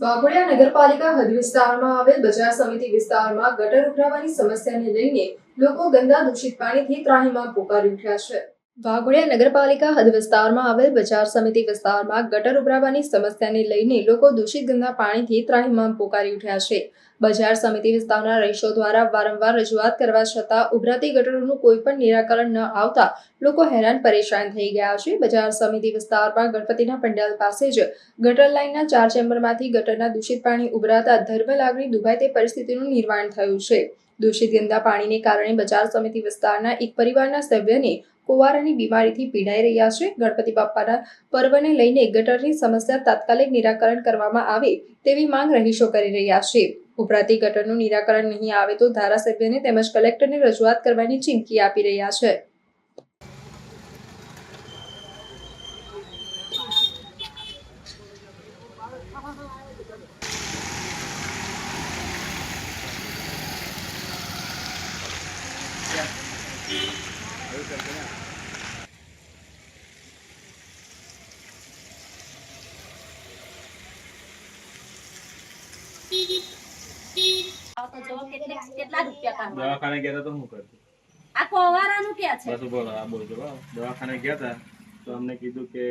વાઘોડિયા નગરપાલિકા હદ વિસ્તારમાં આવેલ બજાર સમિતિ વિસ્તારમાં ગટર ઉભરાવાની સમસ્યાને લઈને લોકો ગંદા દૂષિત પાણીથી ત્રાહીમાં પોકારી ઉઠ્યા છે. વાઘોડિયા નગરપાલિકા હદ વિસ્તારમાં આવેલ બજાર સમિતિ વિસ્તારમાં ગટર ઉભરાવાની સમસ્યાને લઈને લોકો દૂષિત ગંદા પાણીથી ત્રાહિમામ પોકારી ઉઠ્યા છે. બજાર સમિતિ વિસ્તારના રહીશો દ્વારા વારંવાર રજૂઆત કરવા છતાં ઉભરાતી ગટરોનું કોઈ પણ નિરાકરણ ન આવતા લોકો હેરાન પરેશાન થઈ ગયા છે. બજાર સમિતિ વિસ્તારમાં ગણપતિના પંડાલ પાસે જ ગટર લાઇનના ચાર ચેમ્બરમાંથી ગટરના દૂષિત પાણી ઉભરાતા ધર્મ લાગણી દુભાય તે પરિસ્થિતિનું નિર્માણ થયું છે. દૂષિત ગંદા પાણીને કારણે બજાર સમિતિ વિસ્તારના એક પરિવારના સભ્યને કુવારાની બીમારીથી પીડાઈ રહ્યા છે. ગણપતિ બાપ્પાના પર્વને લઈને ગટરની સમસ્યા તાત્કાલિક નિરાકરણ કરવામાં આવે તેવી માંગ રહીશો કરી રહ્યા છે. ઉભરાતી ગટરનું નિરાકરણ નહીં આવે તો ધારાસભ્યને તેમજ કલેક્ટરને રજૂઆત કરવાની ચીમકી આપી રહ્યા છે આવો તો જુઓ કેટલી કેટલા રૂપિયા કાઢવા દવાખાને ગયા તો શું કરતું? આ કોવારાનું ક્યાં છે? બસ બોલો આ બોલજો દવાખાને ગયા હતા તો અમને કીધું કે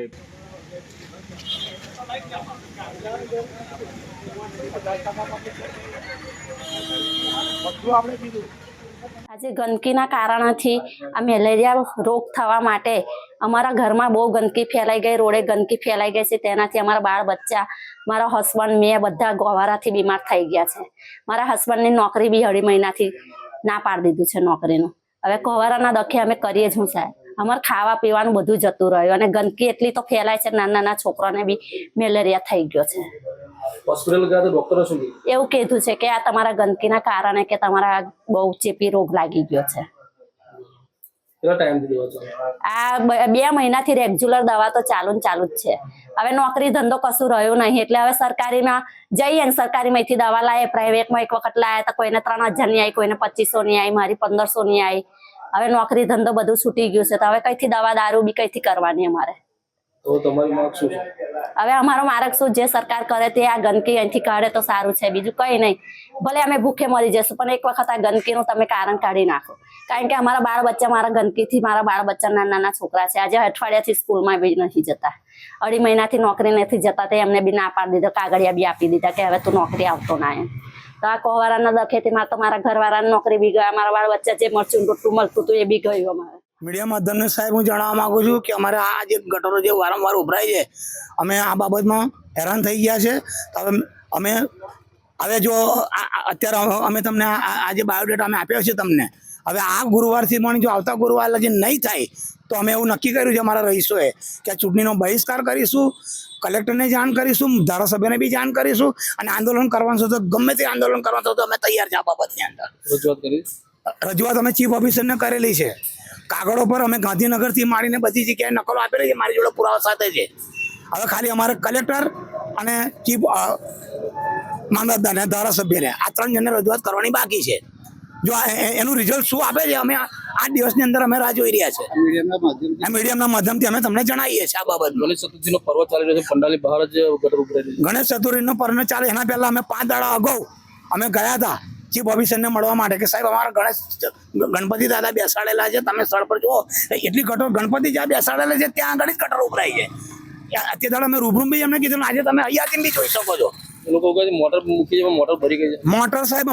આજે ગંદકીના કારણથી આ મેલેરિયા રોગ થવા માટે અમારા ઘરમાં બહુ ગંદકી ફેલાઈ ગઈ, રોડે ગંદકી ફેલાઈ ગઈ છે. તેનાથી અમારા બાળ બચ્ચા, મારા હસબન્ડ મેં બધા ગોવારાથી બીમાર થઈ ગયા છે. મારા હસબન્ડની નોકરી બી અઢી મહિનાથી ના પાડી દીધું છે નોકરીનું. હવે ગોવારાના દખે અમે કરીએ જ હું સાહેબ. અમારે ખાવા પીવાનું બધું જતું રહ્યું અને ગંદકી એટલી તો ફેલાય છે નાના નાના છોકરાને બી મેલેરિયા થઈ ગયો છે. હોસ્પિટલ ગયા તો ડોક્ટરો શું કીધું? એવું કીધું છે કે આ તમારા ગંદકીના કારણે કે તમારા બહુ ચેપી રોગ લાગી ગયો છે. કેટલા આ બે મહિનાથી રેગ્યુલર દવા તો ચાલુ ને ચાલુ જ છે. હવે નોકરી ધંધો કશું રહ્યું નહીં એટલે હવે સરકારીમાં જઈએ ને સરકારીમાંથી દવા લાવે પ્રાઇવેટમાં એક વખત લાવે તો કોઈને ત્રણ હજારની આવી કોઈને પચીસો ની આવી મારી પંદરસો ની આવી હવે નોકરી ધંધો બધું છૂટી ગયું છે તો હવે કઈથી દવા દારૂ બી કઈથી કરવાની અમારે? તો તમારી માંગ શું છે? હવે અમારો માર્ગ શું? જે સરકાર કરે તે આ ગંદકી અહીંથી કાઢે તો સારું છે, બીજું કઈ નહીં. ભલે અમે ભૂખે મરી જશું, પણ એક વખત આ ગંદકીનું તમે કારણ કાઢી નાખો. કારણ કે અમારા બાળ બચ્ચા મારા ગંદકીથી મારા બાળ બચ્ચા નાના નાના છોકરા છે. આજે અઠવાડિયાથી સ્કૂલમાં બી નથી જતા. અઢી મહિનાથી નોકરી નથી જતા, તે એમને બી ના પાડી દીધો, કાગળિયા બી આપી દીધા કે હવે તું નોકરી આવતો ના એમ. તો આ કોવારાના દખેથી મારે તો મારા ઘરવાળાની નોકરી બી ગયા મારા બાળ બચ્ચા જે મરચું રોટલું મળતું હતું એ બી ગયું અમારે. મીડિયા માધ્યમને સાહેબ હું જણાવવા માંગુ છું કે અમારે આ જે ગટરો જે વારંવાર ઉભરાય છે અમે આ બાબતમાં હેરાન થઈ ગયા છે. હવે અમે હવે જો અત્યારે અમે- તમને આ- જે બાયોડેટા અમે આપ્યો છે તમને હવે આ ગુરુવારથી પણ જો આવતા ગુરુવાર લગી નહીં થાય તો અમે એવું નક્કી કર્યું છે અમારા રહીશોએ કે આ ચૂંટણીનો બહિષ્કાર કરીશું કલેક્ટરને જાણ કરીશું ધારાસભ્યને બી જાણ કરીશું અને આંદોલન કરવાનું તો ગમે તે આંદોલન કરવાનું તો અમે તૈયાર છે આ બાબતની અંદર. રજૂઆત કરી રજૂઆત અમે ચીફ ઓફિસરને કરેલી છે. કાગળો પર અમે ગાંધીનગરથી માંડીને બધી જગ્યાએ નકલો આપેલી છે મારી જોડે પુરાવા સાથે છે. હવે ખાલી અમારે કલેક્ટર અને ચીફ મામલતદાર અને ધારાસભ્યને આ ત્રણ જણને રજૂઆત કરવાની બાકી છે. જો એનું રિઝલ્ટ શું આપે છે અમે આ આઠ દિવસની અંદર અમે રાહ જોઈ રહ્યા છે. મીડિયમના માધ્યમથી. અમે તમને જણાવીએ છીએ આ બાબત ગણેશ ચતુર્થીનો પર્વ ચાલી રહ્યો છે પંડાલી બહાર જ ગણેશ ચતુર્થીનો પર્વ ચાલે એના પહેલા અમે પાંચ દાડા અગાઉ અમે ગયા હતા. ચીફ ઓફિસરને મળવા માટે કે સાહેબ અમારા ગણેશ ગણપતિ દાદા બેસાડેલા છે. તમે સ્થળ પર જુઓ એટલી ગટર ગણપતિ જ્યાં બેસાડેલા છે ત્યાં આગળ જ ગટર ઉભરાય છે. અત્યારે દાડા અમે રૂબરૂમ બી એમને કીધું આજે તમે અહીંયાથી બી જોઈ શકો છો. લોકો કહે મોટર મૂકી પણ મોટર ભરી ગઈ છે. મોટર સાહેબ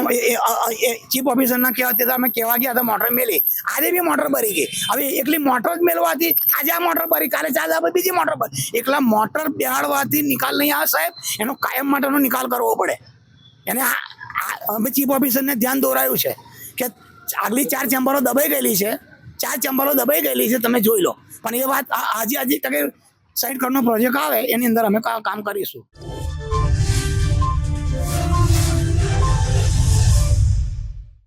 ચીફ ઓફિસરના કહેવા તે અમે કહેવા ગયા હતા મોટર મેલી. આજે બી મોટર ભરી ગઈ. હવે એકલી મોટર જ મેળવાથી આજે આ મોટર ભરી કાલે ચાલે બીજી મોટર ભરી. એકલા મોટર બેહાડવાથી નિકાલ નહીં આવે સાહેબ. એનો કાયમ માટેનો નિકાલ કરવો પડે. એને અમે ચીફ ઓફિસરને ધ્યાન દોરાયું છે કે આગલી ચાર ચેમ્બરો દબાઈ ગયેલી છે. ચાર ચેમ્બરો દબાઈ ગયેલી છે, તમે જોઈ લો. પણ એ વાત આજે આજે તકે સાઈડ કરનો પ્રોજેક્ટ આવે, એની અંદર અમે કામ કરીશું.